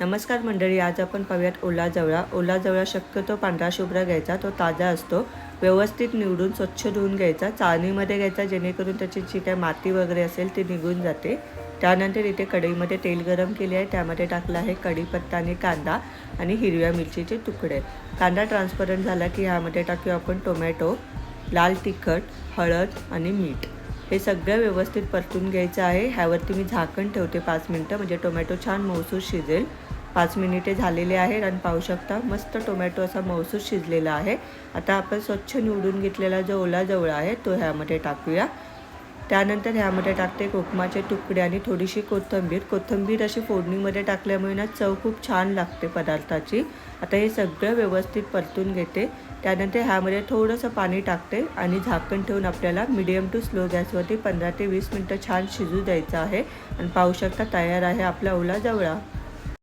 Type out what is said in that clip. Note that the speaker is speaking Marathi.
नमस्कार मंडळी आज आपण पाहूयात ओला जवळा. ओला जवळा शक्यतो पांढरा शुभ्र घ्यायचा तो ताजा असतो. व्यवस्थित निवडून स्वच्छ धुवून घ्यायचा चाळणीमध्ये घ्यायचा जेणेकरून त्याची जी काय माती वगैरे असेल ती निघून जाते. त्यानंतर इथे कढईमध्ये तेल गरम केले आहे त्यामध्ये टाकला आहे कढीपत्ता आणि कांदा आणि हिरव्या मिरचीचे तुकडे. कांदा ट्रान्सपरंट झाला की ह्यामध्ये टाकूया आपण टोमॅटो लाल तिखट हळद आणि मीठ. हे सगळं व्यवस्थित परतून घ्यायचं आहे. ह्यावरती मी झाकण ठेवते पाच मिनटं. म्हणजे टोमॅटो छान मौसूस शिजेल. पाच मिनिटे झालेले आहेत आणि पाहू शकता मस्त टोमॅटो असा मौसूस शिजलेला आहे. आता आपण स्वच्छ निवडून घेतलेला जो ओला जवळ आहे तो ह्यामध्ये टाकूया. त्यानंतर ह्यामध्ये टाकते कोकमाचे तुकडे आणि थोडीशी कोथिंबीर. कोथिंबीर अशी फोडणीमध्ये टाकल्यामुळे ना चव खूप छान लागते पदार्थाची. आता हे सगळं व्यवस्थित परतून घेते. त्यानंतर ह्यामध्ये थोडंसं पाणी टाकते आणि झाकण ठेवून आपल्याला मिडियम टू स्लो गॅसवरती पंधरा ते वीस मिनटं छान शिजू द्यायचं आहे. आणि पाहू शकता तयार आहे आपला ओला जवळा.